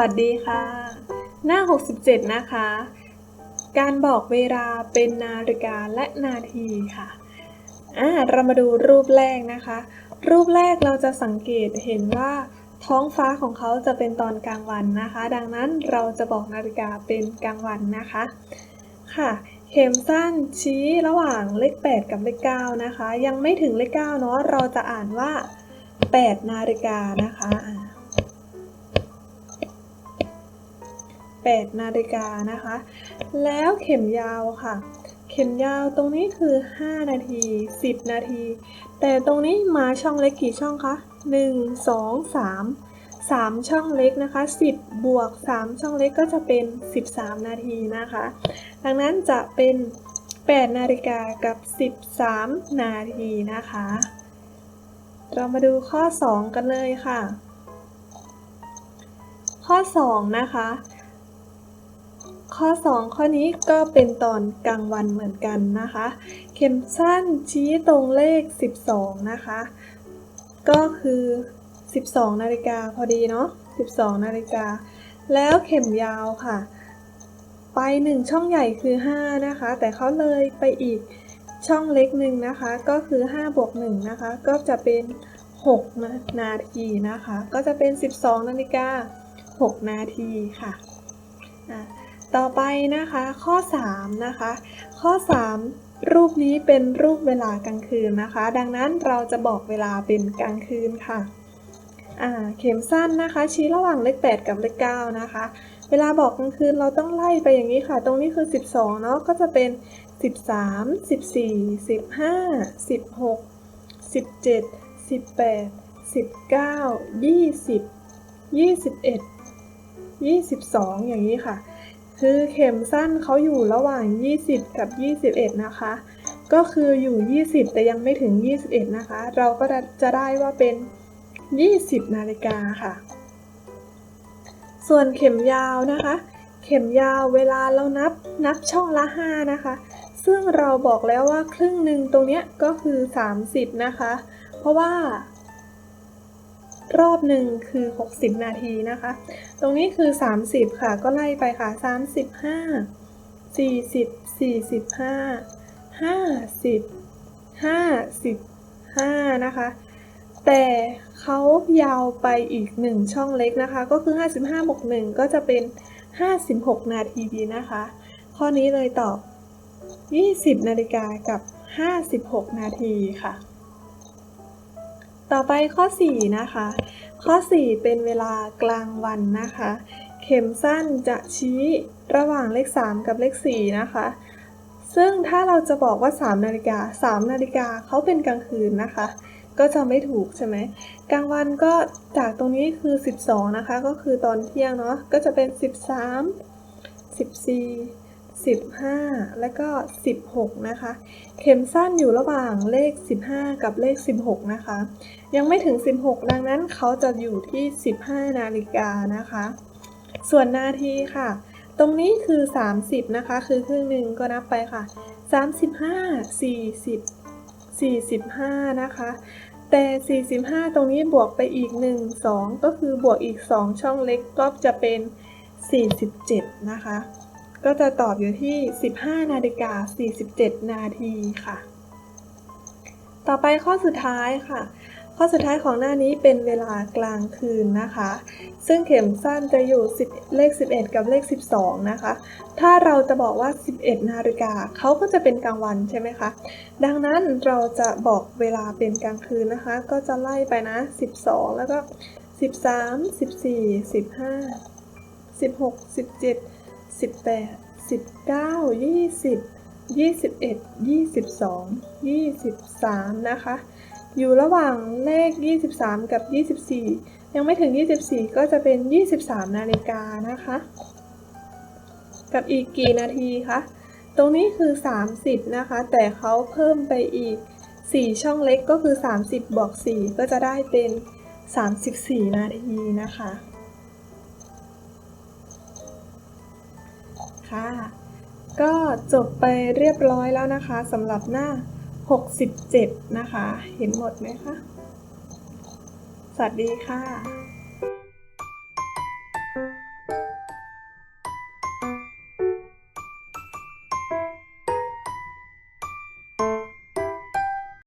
วัสดีค่ะ หน้า 67 นะคะ การบอกเวลาเป็นนาฬิกาและนาทีค่ะอ่าเรามาดูรูปแรกนะคะ รูปแรกเราจะสังเกตเห็นว่าท้องฟ้าของเขาจะเป็นตอนกลางวันนะคะ ดังนั้นเราจะบอกนาฬิกาเป็นกลางวันนะคะ ค่ะ เข็มสั้นชี้ระหว่างเลข 8 กับเลข 9 นะคะ ยังไม่ถึงเลข 9 เนาะ เราจะอ่านว่า 8 นาฬิกานะคะ 8 นาฬิกานะคะ แล้วเข็มยาวค่ะ เข็มยาวตรงนี้คือ 5 นาที 10 นาที แต่ตรงนี้มาช่องเล็กกี่ช่องคะ1 2 3 3 ช่องเล็กนะคะ 10 บวก 3 ช่องเล็กก็จะเป็น 13 นาทีนะคะ ดังนั้นจะเป็น 8 นาฬิกากับ 13 นาทีนะคะ เรามาดูข้อ 2 กันเลยค่ะ ข้อ 2 นะคะ ข้อ 2 ข้อนี้ก็เป็นตอนกลางวันเหมือนกันนะคะ เข็มสั้นชี้ตรงเลข 12 นะคะ ก็คือ 12 นาฬิกาพอดีเนาะ 12 นาฬิกา แล้วเข็มยาวค่ะ ไป 1 ช่องใหญ่คือ 5 นะคะ แต่เขาเลยไปอีกช่องเล็กหนึ่งนะคะ ก็คือ5บวก1นะคะ ก็จะเป็น 6 นานาทีนะคะ ก็จะเป็น 12 นาฬิกา 6 นาทีค่ะอะ ต่อไปนะคะข้อ 3 นะคะ ข้อ 3 รูปนี้เป็นรูปเวลากลางคืนนะคะ ดังนั้นเราจะบอกเวลาเป็นกลางคืนค่ะเข็มสั้นนะคะ ชี้ระหว่างเลข 8 กับเลข 9 นะคะ เวลาบอกกลางคืนเราต้องไล่ไปอย่างนี้ค่ะ ตรงนี้คือ 12 เนาะก็จะเป็น 13 14 15 16 17 18 19 20 21 22 อย่างนี้ค่ะ คือเข็มสั้นเขาอยู่ระหว่าง 20 กับ 21 นะคะ ก็คืออยู่ 20 แต่ยังไม่ถึง 21 นะคะ เราก็จะได้ว่าเป็น 20 นาฬิกาค่ะ ส่วนเข็มยาวนะคะ เข็มยาวเวลาเรานับนับช่องละ 5 นะคะ ซึ่งเราบอกแล้วว่าครึ่งหนึ่งตรงเนี้ยก็คือ 30 นะคะ เพราะว่า รอบหนึ่งคือ 60 นาทีนะคะ ตรงนี้คือ 30 ค่ะ ก็ไล่ไปค่ะ 35 40 45 50 55 นะคะ แต่เขายาวไปอีก 1 ช่องเล็กนะคะ ก็คือ 55บวก1ก็จะเป็น 56 นาทีนะคะ ข้อนี้เลยตอบ 20 นาฬิกากับ 56 นาทีค่ะ ต่อไปข้อ 4 นะคะ ข้อ 4 เป็นเวลากลางวันนะคะ เข็มสั้นจะชี้ระหว่างเลข 3 กับเลข 4 นะคะ ซึ่งถ้าเราจะบอกว่า 3 นาฬิกา 3 นาฬิกาเขาเป็นกลางคืนนะคะ ก็จะไม่ถูกใช่ไหมกลางวันก็จากตรงนี้คือ 12 นะคะ ก็คือตอนเที่ยงเนาะ ก็จะเป็น 13 14 15 และก็ 16 นะคะ เข็มสั้นอยู่ระหว่างเลข 15 กับเลข 16 นะคะ ยังไม่ถึง 16 ดังนั้นเขาจะอยู่ที่ 15 นาฬิกานะคะ ส่วนนาทีค่ะ ตรงนี้คือ 30 นะคะ คือครึ่งหนึ่งก็นับไปค่ะ 35 40 45 นะคะ แต่ 45 ตรงนี้บวกไปอีก 1 2 ก็คือบวกอีก 2 ช่องเล็กก็จะเป็น 47 นะคะ ก็จะตอบอยู่ที่ 15 นาฬิกา 47 นาทีค่ะ ต่อไปข้อสุดท้ายค่ะ ข้อสุดท้ายของหน้านี้เป็นเวลากลางคืนนะคะ ซึ่งเข็มสั้นจะอยู่ 10 เลข 11 กับเลข 12 นะคะ ถ้าเราจะบอกว่า 11 นาฬิกาเขาก็จะเป็นกลางวันใช่ไหมคะ ดังนั้นเราจะบอกเวลาเป็นกลางคืนนะคะ ก็จะไล่ไปนะ 12 แล้วก็ 13 14 15 16 17 18 19 20 21 22 23นะคะ อยู่ระหว่างเลข23กับ24ยังไม่ถึง24ก็จะเป็น23นาฬิกานะคะ กับอีกกี่นาทีคะตรงนี้คือ 30 นะคะ แต่เขาเพิ่มไปอีก 4 ช่องเล็กก็คือ 30 บวก 4 ก็จะได้เป็น 34 นาทีนะคะ ค่ะ ก็จบไปเรียบร้อยแล้วนะคะสำหรับหน้า 67 นะคะ เห็นหมดไหมคะ สวัสดีค่ะ